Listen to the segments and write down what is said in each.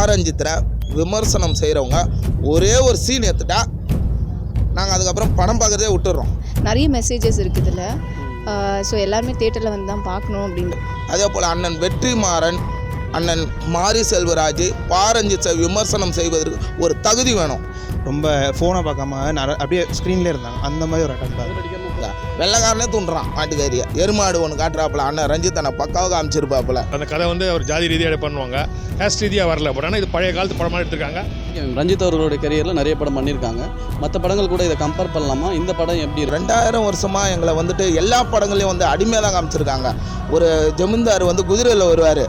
பாரஞ்சித்திர விமர்சனம் செய்கிறவங்க ஒரே ஒரு சீன் எடுத்துட்டா நாங்கள் அதுக்கப்புறம் படம் பார்க்கறதே விட்டுடுறோம் நிறைய மெசேஜஸ் இருக்குது இதில் ஸோ எல்லாருமே தேட்டரில் வந்து தான் பார்க்கணும் அப்படின்னு. அதே போல் அண்ணன் வெற்றிமாறன் அண்ணன் மாரி செல்வராஜ் பாரஞ்சித்தை விமர்சனம் செய்வதற்கு ஒரு தகுதி வேணும். ரொம்ப ஃபோனை பார்க்காம நர அப்படியே ஸ்க்ரீன்லேயே இருந்தாங்க. அந்த மாதிரி ஒரு அட்டம் வெள்ளைக்காரனே தூண்டுறான் மாட்டுக்காரியை எருமாடு ஒன்று காட்டுறாப்புல அண்ணன் ரஞ்சித் அண்ணன் பக்காவாக காமிச்சிருப்பாப்புல. அந்த கதை வந்து அவர் ஜாதி ரீதியாக பண்ணுவாங்க. கேஸ்ட் ரீதியாக வரல பட் ஆனால் இது பழைய காலத்து படமாக எடுத்திருக்காங்க. ரஞ்சித் அவர்களுடைய கரியரில் நிறைய படம் பண்ணியிருக்காங்க. மற்ற படங்கள் கூட இதை கம்பேர் பண்ணலாமா? இந்த படம் எப்படி ரெண்டாயிரம் வருஷமாக எங்களை வந்துட்டு எல்லா படங்களையும் வந்து அடிமையாக தான் காமிச்சிருக்காங்க. ஒரு ஜமீன்தார் வந்து குதிரையில் வருவார்.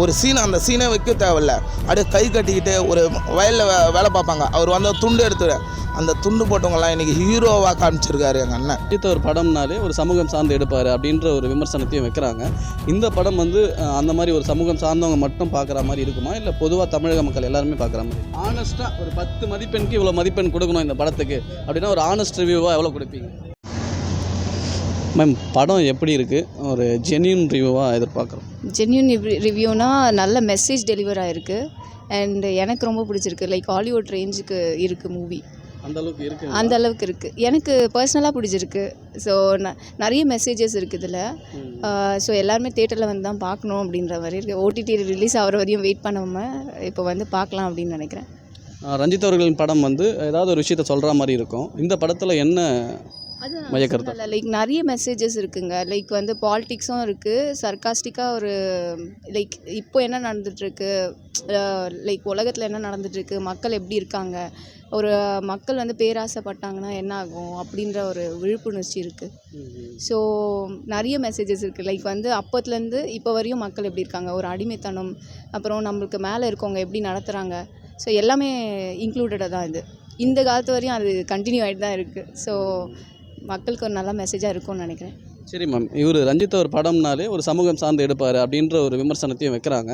ஒரு சீன் அந்த சீனை வைக்க தேவையில்ல. அப்படியே கை கட்டிக்கிட்டு ஒரு வயலில் வே வேலை பார்ப்பாங்க. அவர் வந்து துண்டு எடுத்து அந்த துண்டு போட்டவங்கலாம் இன்றைக்கி ஹீரோவாக காமிச்சிருக்காரு எங்கள் அண்ணன். அடுத்த ஒரு படம்னாலே ஒரு சமூகம் சார்ந்து எடுப்பார் அப்படின்ற ஒரு விமர்சனத்தையும் வைக்கிறாங்க. இந்த படம் வந்து அந்த மாதிரி ஒரு சமூகம் சார்ந்தவங்க மட்டும் பார்க்குற மாதிரி இருக்குமா? இல்லை பொதுவாக தமிழக மக்கள் எல்லாருமே பார்க்குற மாதிரி ஆனஸ்ட்டாக ஒரு பத்து மதிப்பெண்க்கு இவ்வளோ மதிப்பெண் கொடுக்கணும் இந்த படத்துக்கு. அப்படின்னா ஒரு ஆனஸ்ட் ரிவ்யூவாக எவ்வளோ கொடுப்பீங்க? மேம் படம் எப்படி இருக்குது ஒரு ஜென்யூன் ரிவ்யூவாக எதிர்பார்க்குறோம். ஜென்யூன் ரிவ்யூனா நல்ல மெசேஜ் டெலிவர் ஆகிருக்கு அண்ட் எனக்கு ரொம்ப பிடிச்சிருக்கு. லைக் ஹாலிவுட் ரேஞ்சுக்கு இருக்குது மூவி அந்த அளவுக்கு இருக்கு. அந்த அளவுக்கு இருக்குது எனக்கு பர்சனலாக பிடிச்சிருக்கு. ஸோ நிறைய மெசேஜஸ் இருக்குது இதில். ஸோ எல்லாருமே தேட்டரில் வந்து தான் பார்க்கணும் அப்படின்ற மாதிரி இருக்குது ஓடிடி ரிலீஸ் ஆகிற வரையும் வெயிட் பண்ணாமல் இப்போ வந்து பார்க்கலாம் அப்படின்னு நினைக்கிறேன். ரஞ்சித் அவர்களின் படம் வந்து ஏதாவது ஒரு விஷயத்த சொல்கிற மாதிரி இருக்கும். இந்த படத்தில் என்ன மையக்கருத்து லைக் நிறைய மெசேஜஸ் இருக்குங்க. லைக் வந்து பாலிடிக்ஸும் இருக்குது சர்க்காஸ்டிக்காக ஒரு லைக் இப்போ என்ன நடந்துட்டுருக்கு? லைக் உலகத்தில் என்ன நடந்துட்டுருக்கு? மக்கள் எப்படி இருக்காங்க? ஒரு மக்கள் வந்து பேராசைப்பட்டாங்கன்னா என்ன ஆகும்? அப்படின்ற ஒரு விழிப்புணர்ச்சி இருக்குது ஸோ நிறைய மெசேஜஸ் இருக்குது லைக் வந்து அப்போத்துலேருந்து இப்போ வரையும் மக்கள் எப்படி இருக்காங்க? ஒரு அடிமைத்தனம் அப்புறம் நம்மளுக்கு மேலே இருக்கவங்க எப்படி நடத்துகிறாங்க ஸோ எல்லாமே இன்க்ளூடடாக தான் இது. இந்த காலத்து வரையும் அது கண்டினியூ ஆகிட்டு தான் இருக்குது ஸோ மக்களுக்கு ஒரு நல்ல மெசேஜாக இருக்கும்னு நினைக்கிறேன். சரி மேம் இவர் ரஞ்சித் ஒரு படம்னாலே ஒரு சமூகம் சார்ந்து எடுப்பார் அப்படின்ற ஒரு விமர்சனத்தையும் வைக்கிறாங்க.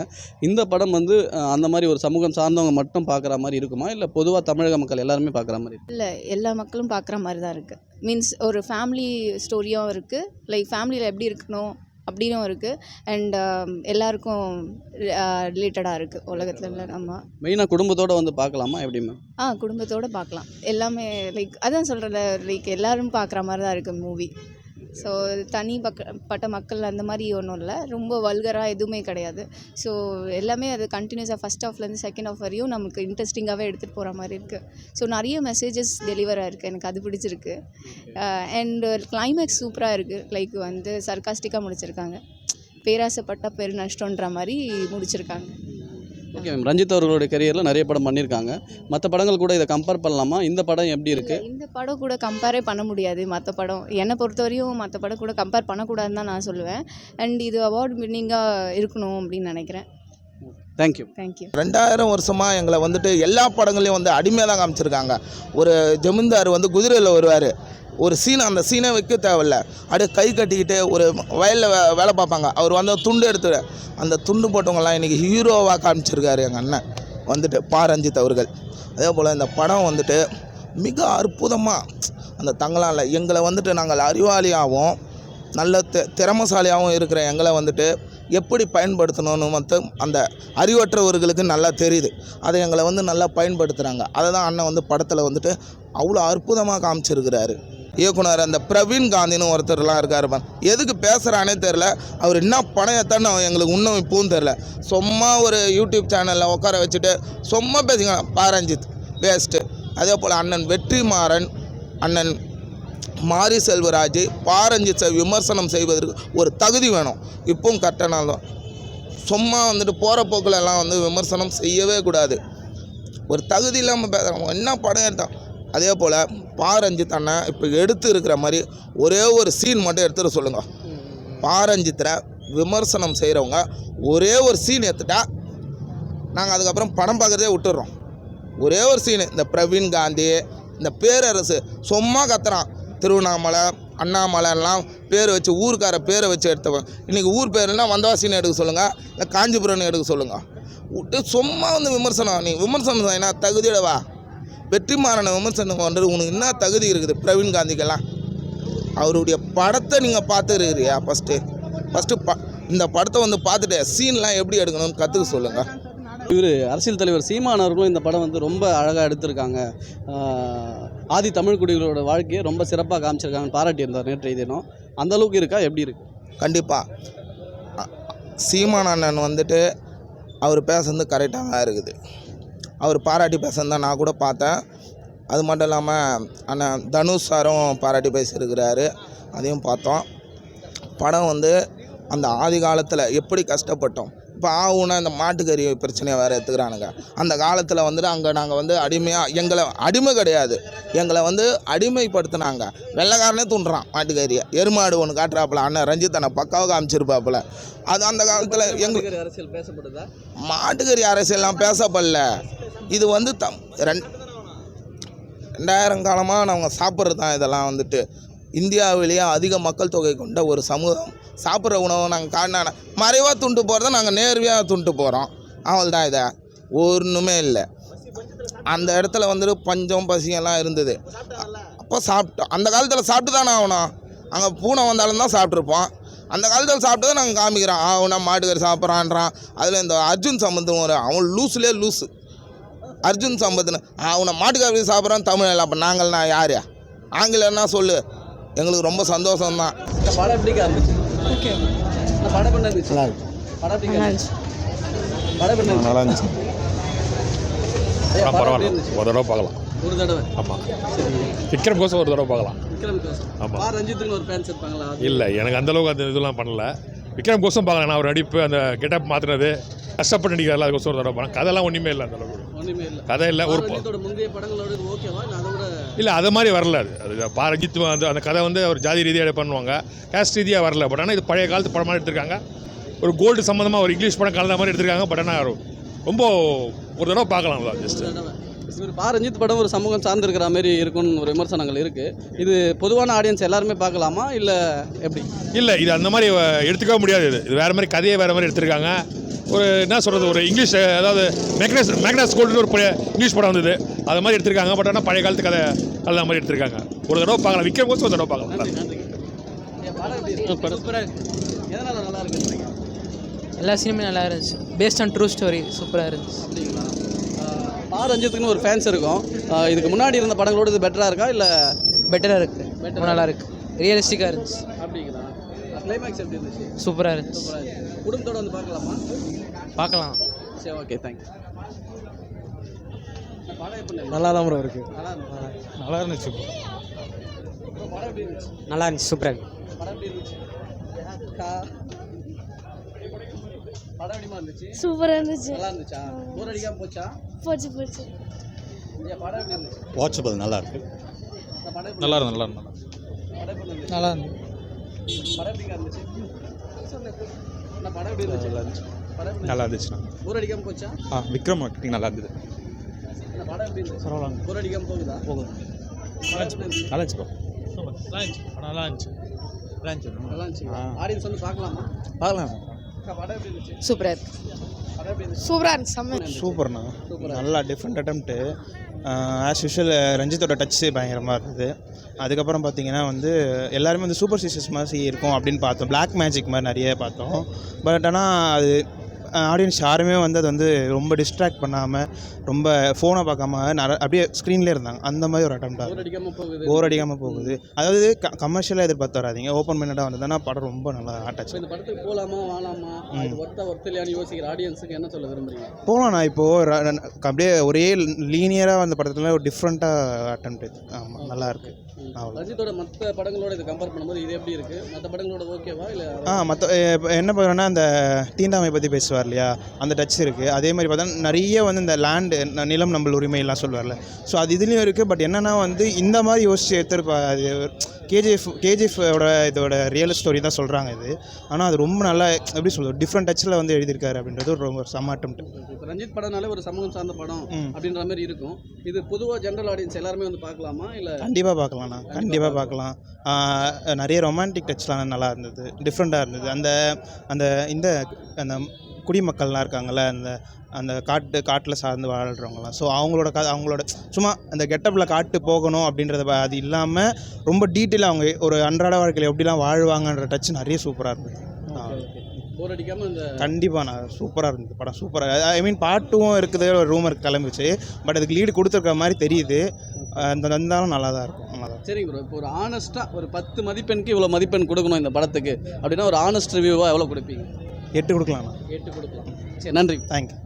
இந்த படம் வந்து அந்த மாதிரி ஒரு சமூகம் சார்ந்தவங்க மட்டும் பார்க்குற மாதிரி இருக்குமா? இல்லை பொதுவாக தமிழக மக்கள் எல்லாருமே பார்க்குற மாதிரி? இல்லை எல்லா மக்களும் பார்க்குற மாதிரி தான் இருக்குது மீன்ஸ் ஒரு ஃபேமிலி ஸ்டோரியும் இருக்குது லைக் ஃபேமிலியில் எப்படி இருக்கணும்? அப்படின்னும் இருக்குது அண்ட் எல்லாருக்கும் ரிலேட்டடாக இருக்குது உலகத்தில் நம்ம. மெயினாக குடும்பத்தோடு வந்து பார்க்கலாமா எப்படி மேம் ஆ குடும்பத்தோடு பார்க்கலாம் எல்லாமே லைக் அதான் சொல்கிறேன்ல லைக் எல்லாரும் பார்க்குற மாதிரி தான் இருக்குது மூவி ஸோ தனி பக்க பட்ட மக்கள் அந்த மாதிரி ஒன்றும் இல்லை. ரொம்ப வல்கராக எதுவுமே கிடையாது. ஸோ எல்லாமே அது கண்டினியூஸாக ஃபஸ்ட் ஹாஃப்லேருந்து செகண்ட் ஹாஃப் வரையும் நமக்கு இன்ட்ரெஸ்டிங்காகவே எடுத்துகிட்டு போகிற மாதிரி இருக்குது ஸோ நிறைய மெசேஜஸ் டெலிவர் ஆயிருக்கு. எனக்கு அது பிடிச்சிருக்கு. அண்ட் கிளைமேக்ஸ் சூப்பராக இருக்குது லைக் வந்து சர்க்காஸ்டிக்காக முடிச்சிருக்காங்க. பேராசைப்பட்ட பெரு நஷ்டன்ற மாதிரி முடிச்சிருக்காங்க. Okay ma'am. ரஞ்சித் அவர்களுடைய கரியரில் நிறைய படம் பண்ணியிருக்காங்க. மற்ற படங்கள் கூட இதை கம்பேர் பண்ணலாமா? இந்த படம் எப்படி இருக்குது இந்த படம் கூட கம்பேரே பண்ண முடியாது மற்ற படம். என்னை பொறுத்தவரையும் மற்ற படம் கூட கம்பேர் பண்ணக்கூடாதுன்னு தான் நான் சொல்லுவேன். அண்ட் இது அவார்ட் வின்னிங்காக இருக்கணும் அப்படின்னு நினைக்கிறேன். தேங்க்யூ தேங்க்யூ ரெண்டாயிரம் வருஷமாக எங்களை வந்துட்டு எல்லா படங்களையும் வந்து அடிமையாக தான் காமிச்சிருக்காங்க. ஒரு ஜமீன்தார் வந்து குதிரையில் வருவார். ஒரு சீன் அந்த சீனை வைக்க தேவையில்ல. அப்படியே கை கட்டிக்கிட்டு ஒரு வயலில் வே வேலை பார்ப்பாங்க. அவர் வந்து துண்டு எடுத்து அந்த துண்டு போட்டவங்கலாம் இன்றைக்கி ஹீரோவாக காமிச்சிருக்காரு எங்கள் அண்ணன். வந்துட்டு பா. ரஞ்சித் அவர்கள். அதே போல் இந்த படம் வந்துட்டு மிக அற்புதமாக அந்த தங்களால் எங்களை வந்துட்டு நாங்கள் அறிவாளியாகவும் நல்ல தி திறமசாலியாகவும் இருக்கிற எங்களை வந்துட்டு எப்படி பயன்படுத்தணும்னு மட்டும் அந்த அறிவற்றவர்களுக்கு நல்லா தெரியுது. அதை எங்களை வந்து நல்லா பயன்படுத்துகிறாங்க அதை தான் அண்ணன் வந்து படத்தில் வந்துட்டு அவ்வளோ அற்புதமாக காமிச்சிருக்கிறாரு. இயக்குனர் அந்த பிரவீன் காந்தின்னு ஒருத்தர்லாம் இருக்காரு எதுக்கு பேசுகிறானே தெரில அவர் என்ன படம் எத்தான்னு எங்களுக்கு இன்னும் இப்பவும் தெரில சும்மா ஒரு யூடியூப் சேனலில் உட்கார வச்சுட்டு சும்மா பேசுங்க பாரஞ்சித் வேஸ்ட்டு அதே போல் அண்ணன் வெற்றிமாறன் அண்ணன் மாரி செல்வராஜ் பாரஞ்சித்தை விமர்சனம் செய்வதற்கு ஒரு தகுதி வேணும். இப்பவும் தான் சும்மா வந்துட்டு போகிற போக்கில் எல்லாம் வந்து விமர்சனம் செய்யவே கூடாது. ஒரு தகுதி இல்லாமல் பேசுகிறோம் என்ன படம் எடுத்தான் அதே போல் பாரஞ்சித் அண்ணன் இப்போ எடுத்து இருக்கிற மாதிரி ஒரே ஒரு சீன் மட்டும் எடுத்துகிட்டு சொல்லுங்கள் பாரஞ்சித்தில் விமர்சனம் செய்கிறவங்க ஒரே ஒரு சீன் எடுத்துட்டா நாங்கள் அதுக்கப்புறம் படம் பார்க்குறதே விட்டுடுறோம் ஒரே ஒரு சீனு இந்த பிரவீன் காந்தி இந்த பேரரசு சும்மா கத்துறான். திருவண்ணாமலை அண்ணாமலைலாம் பேர் வச்சு ஊருக்கார பேரை வச்சு எடுத்தவன். இன்றைக்கி ஊர் பேர்னா வந்தவாசின்னு எடுக்க சொல்லுங்கள் இல்லை காஞ்சிபுரம்னு எடுக்க சொல்லுங்கள் விட்டு சும்மா வந்து விமர்சனம் நீ விமர்சனம் என்ன தகுதியோடவா வெற்றிமாறனை விமர்சனம் பண்ணுறது உனக்கு என்ன தகுதி இருக்குது? பிரவீன் காந்திக்கெல்லாம். அவருடைய படத்தை நீங்கள் பார்த்துருக்கிறியா ஃபஸ்ட்டு ஃபஸ்ட்டு ப இந்த படத்தை வந்து பார்த்துட்டு சீன்லாம் எப்படி எடுக்கணும்னு கற்றுக்க சொல்லுங்கள் இவர் அரசியல் தலைவர் சீமான் அவர்களும் இந்த படம் வந்து ரொம்ப அழகாக எடுத்திருக்காங்க. ஆதி தமிழ் குடிகளோட வாழ்க்கையை ரொம்ப சிறப்பாக காமிச்சிருக்காங்கன்னு பாராட்டியிருந்தார் நேற்றைய தினம். அந்த அளவுக்கு இருக்கா? எப்படி இருக்கு? கண்டிப்பாக சீமான் அண்ணன் வந்துட்டு அவர் பேசுறது கரெக்டாக தான் இருக்குது. அவர் பாராட்டி பேசுறது நான் கூட பார்த்தேன். அது மட்டும் இல்லாமல் அண்ணன் தனுஷ் சாரும் பாராட்டி பேசியிருக்கிறாரு. அதையும் பார்த்தோம். படம் வந்து அந்த ஆதி காலத்தில் எப்படி கஷ்டப்பட்டோம்? இப்போ ஆகுனா இந்த மாட்டுக்கறி பிரச்சனையை வேறு எடுத்துக்கிறானுங்க. அந்த காலத்தில் வந்துட்டு அங்கே நாங்கள் வந்து அடிமையாக எங்களை அடிமை கிடையாது. எங்களை வந்து அடிமைப்படுத்தினாங்க. வெள்ளைக்காரனே தூண்டுறான் மாட்டுக்கறியை. எருமாடு ஒன்று காட்டுறாப்புல அண்ணன் ரஞ்சித் அண்ணன் பக்காவாக காமிச்சிருப்பாப்புல. அது அந்த காலத்தில் எங்களுக்கு அரசியல் பேசப்படுதா? மாட்டுக்கறி அரசியல்லாம் பேசப்படல. இது வந்து தம் ரெண் ரெண்டாயிரம் காலமாக நாங்கள் சாப்பிட்றது தான் இதெல்லாம் வந்துட்டு. இந்தியாவிலேயே அதிக மக்கள் தொகை கொண்ட ஒரு சமூகம். சாப்பிட்ற உணவை நாங்கள் காண மறைவாக துண்டு போகிறத நாங்கள் நேர்வையாக துண்டு போகிறோம் அவள் தான் இதை. ஒன்றுமே இல்லை. அந்த இடத்துல வந்துட்டு பஞ்சம் பசியெல்லாம் இருந்தது. அப்போ சாப்பிட்டோம். அந்த காலத்தில் சாப்பிட்டு தானே ஆகணும். அங்கே பூனை வந்தாலும் தான் சாப்பிட்ருப்போம் அந்த காலத்தில் சாப்பிட்டு நாங்கள் காமிக்கிறோம். ஆகுனா மாட்டுக்கறி சாப்பிட்றான்றான். அதில் இந்த அர்ஜுன் சம்பந்தம் ஒரு அவன் லூஸ்லேயே லூஸு அர்ஜுன் சம்பத்துன்னு அவனை மாட்டுக்கறி சாப்பிட்றான் தமிழ் இல்லை. அப்போ நாங்கள்னா யார்? ஆங்கிலன்னா சொல்லு. எங்களுக்கு ரொம்ப சந்தோஷம் ஓகே. இந்த படம் பண்ண இருந்துச்சு? நல்லா இருக்கு. படம் எப்படி இருந்துச்சு? படம் பண்ண நல்லா பரவாயில்ல. ஒரு தடவை பார்க்கலாம். ஒரு தடவை. ஆமாம் சரி. விக்ரம் கோசம் ஒரு தடவை பார்க்கலாம். விக்ரம் கோசம் ஆமா. பா ரஞ்சித்துக்கு ஒரு ஃபேன்ஸ் இருப்பாங்களா? அது இல்லை எனக்கு அந்த அளவுக்கு அந்த இதெல்லாம் பண்ணல. விக்ரம் கோசம் பார்க்கலாம் நான் அவர் நடிப்பு அந்த கெட்டப் மாற்றினது கஷ்டப்பட்டு நடிக்கிறார்கள் அதுக்கோசம் ஒரு தடவை பண்ணேன் கதைலாம் ஒன்றுமே இல்லை அந்த அளவுக்கு. கதை இல்லை ஒரு இல்லை அதை மாதிரி வரல அது. அது பா ரஞ்சித் வந்து அந்த கதை வந்து ஒரு ஜாதி ரீதியாக பண்ணுவாங்க. கேஸ்ட் ரீதியாக வரல. பட் ஆனால் இது பழைய காலத்து படம் மாதிரி எடுத்திருக்காங்க. ஒரு கோல்டு சம்மந்தமாக ஒரு இங்கிலீஷ் படம் கலந்த மாதிரி எடுத்திருக்காங்க. பட் ஆனால் ரொம்ப ஒரு தடவை பார்க்கலாம் ஜஸ்ட் தடவை. இவர் பா ரஞ்சித் படம் ஒரு சமூகம் சார்ந்திருக்கிற மாதிரி இருக்கும்னு ஒரு விமர்சனங்கள் இருக்குது இது பொதுவான ஆடியன்ஸ் எல்லாருமே பார்க்கலாமா? இல்லை எப்படி? இல்லை இது அந்த மாதிரி எடுத்துக்கவே முடியாது இது. இது வேறு மாதிரி கதையை வேறு மாதிரி எடுத்திருக்காங்க. ஒரு என்ன சொல்கிறது ஒரு இங்கிலீஷ் அதாவது மேக்னஸ் மேக்னஸ் கோல்டுன்னு ஒரு இங்கிலீஷ் படம் வந்தது. அது மாதிரி எடுத்திருக்காங்க பட் ஆனால் பழைய காலத்து கதை கலந்த மாதிரி எடுத்திருக்காங்க. ஒரு தடவை பார்க்கலாம். விக்ரம் கோசம் ஒரு தடவை பார்க்கலாம். எல்லா சினிமே நல்லா இருந்துச்சு. பேஸ்ட் ஆன் ட்ரூ ஸ்டோரி சூப்பராக இருந்துச்சு. பா ரஞ்சித்துக்குன்னு ஒரு ஃபேன்ஸ் இருக்கும். இதுக்கு முன்னாடி இருந்த படங்களோட இது பெட்டராக இருக்கா? இல்லை பெட்டராக இருக்குது ரொம்ப நல்லா இருக்கு. ரியலிஸ்டிக்காக இருந்துச்சு. அப்படிங்களா? கிளைமேக்ஸ் எப்படி இருந்துச்சு? சூப்பராக இருந்துச்சு. குடும்பத்தோட வந்து பார்க்கலாமா? பார்க்கலாம். சரி ஓகே இருந்துச்சு? நல்லா தான் ப்ரோ இருக்குது நல்லா இருந்துச்சு. நல்லா இருந்துச்சு? படம் எப்படி இருந்துச்சு? நல்லா இருந்துச்சு சூப்பராக இருக்கு. சூப்பராக இருந்துச்சு நல்லா இருந்துச்சா? போர் அடிக்காம போச்சா போச்சு போச்சு வாட்சபிள் நல்லா இருக்கு நல்லா இருந்து. நல்லா இருந்துச்சு? நல்லா இருந்துச்சு. நல்லா இருந்துச்சுண்ணா. போர் அடிக்காம போச்சா? ஆ விக்ரம் ஆக்டிங் நல்லா இருந்தது. பரவாயில்ல போர் அடிக்காம போகுதா? போகுது. நல்லா இருந்துச்சு. நல்லா இருந்துச்சு. நல்லா இருந்துச்சு. நல்லா இருந்துச்சு. நல்லா இருந்துச்சு. ஆ. ஆடியன்ஸ் வந்து பார்க்கலாமா? சூப்பராக இருக்கு. சூப்பராக இருந்துச்சு? செம்ம. சூப்பர்ண்ணா. நல்லா டிஃப்ரெண்ட் அட்டம்ப்ட்டு ஆஸ் யூஷுவல் ரஞ்சித்தோட டச்சு பயங்கரமாக இருந்தது. அதுக்கப்புறம் பார்த்தீங்கன்னா வந்து எல்லாருமே வந்து சூப்பர் ஸ்டிஷஸ் மாதிரி இருக்கும் அப்படின்னு பார்த்தோம். Black மேஜிக் மாதிரி நிறைய பார்த்தோம். பட் ஆனால் அது ஆடியன்ஸ் யாருமே வந்து அது வந்து ரொம்ப டிஸ்ட்ராக்ட் பண்ணாமல் ரொம்ப ஃபோனை பார்க்காம நர அப்படியே ஸ்க்ரீன்லேயே இருந்தாங்க. அந்த மாதிரி ஒரு அட்டம்ப்டாக போர் அடிக்காமல் போகுது. அதாவது க கமர்ஷியலாக எதிர்பார்த்து வராதீங்க ஓப்பன் மைண்டடாக வந்ததுன்னா படம் ரொம்ப நல்லா இப்போ இந்த படத்துக்கு போகலாமா இல்லையான்னு யோசிக்கிற ஆடியன்ஸுக்கு என்ன சொல்ல விரும்புறீங்க? போகலாம் நான் இப்போது அப்படியே ஒரே லீனியராக வந்த படத்தில் ஒரு டிஃப்ரெண்ட்டாக அட்டம் ஆமாம் நல்லா இருக்கு. ரஞ்சித்தோட மற்ற படங்களோட இது கம்பேர் பண்ணும்போது இது எப்படி இருக்கு? மற்ற படங்களோட ஓகேவா இல்லை ஆ மற்ற என்ன பண்ணுறோன்னா அந்த தீண்டாமை பற்றி பேசுவார் இல்லையா அந்த டச் இருக்குது அதே மாதிரி பார்த்தா நிறைய வந்து இந்த லேண்டு நிலம் நம்மள உரிமையெல்லாம் சொல்லுவார்ல. ஸோ அது இதுலேயும் இருக்குது பட் என்னென்னா வந்து இந்த மாதிரி யோசிச்சு எடுத்துருப்பா அது கேஜிஎஃப் கேஜிஎஃபோட இதோட ரியல் ஸ்டோரி தான் சொல்கிறாங்க இது. ஆனால் அது ரொம்ப நல்லா எப்படி சொல்கிறது டிஃப்ரெண்ட் டச்சில் வந்து எழுதியிருக்காரு அப்படின்றது ஒரு ரொம்ப. இப்போ ரஞ்சித் படம்னாலே ஒரு சமூகம் சார்ந்த படம். அப்படின்ற மாதிரி இருக்கும். இது பொதுவாக ஜென்ரல் ஆடியன்ஸ் எல்லாருமே வந்து பார்க்கலாமா? இல்லை கண்டிப்பாக பார்க்கலாம்ண்ணா. கண்டிப்பாக பார்க்கலாம். நிறைய ரொமான்டிக் டச்லாம் நல்லா இருந்தது. டிஃப்ரெண்ட்டாக இருந்தது. அந்த அந்த இந்த அந்த குடிமக்கள்லாம் இருக்காங்கல்ல அந்த அந்த காட்டு காட்டில் சார்ந்து வாழ்கிறவங்களாம் ஸோ அவங்களோட கா அவங்களோட சும்மா அந்த கெட்டப்பில் காட்டு போகணும் அப்படின்றத அது இல்லாமல் ரொம்ப டீட்டெயிலாக அவங்க ஒரு அன்றாட வாழ்க்கையில் எப்படிலாம் வாழ்வாங்கன்ற டச் நிறைய சூப்பராக இருந்தது. கண்டிப்பாக நான் சூப்பராக இருந்தது படம். சூப்பராக ஐ மீன் பாட்டும் இருக்குது ஒரு ரூமர் கிளம்பிச்சு பட் அதுக்கு லீடு கொடுத்துருக்க மாதிரி தெரியுது. அந்த இருந்தாலும் நல்லா தான் இருக்கும். சரிங்க ப்ரோ இப்போ ஒரு ஆனஸ்ட்டாக ஒரு பத்து மதிப்பெண்க்கு இவ்வளோ மதிப்பெண் கொடுக்கணும் இந்த படத்துக்கு அப்படின்னா ஒரு ஆனஸ்ட் ரிவ்யூவாக எவ்வளோ கொடுப்பீங்க? எட்டு கொடுக்கலாம்ண்ணா எட்டு கொடுக்கலாம். சரி நன்றி. தேங்க்யூ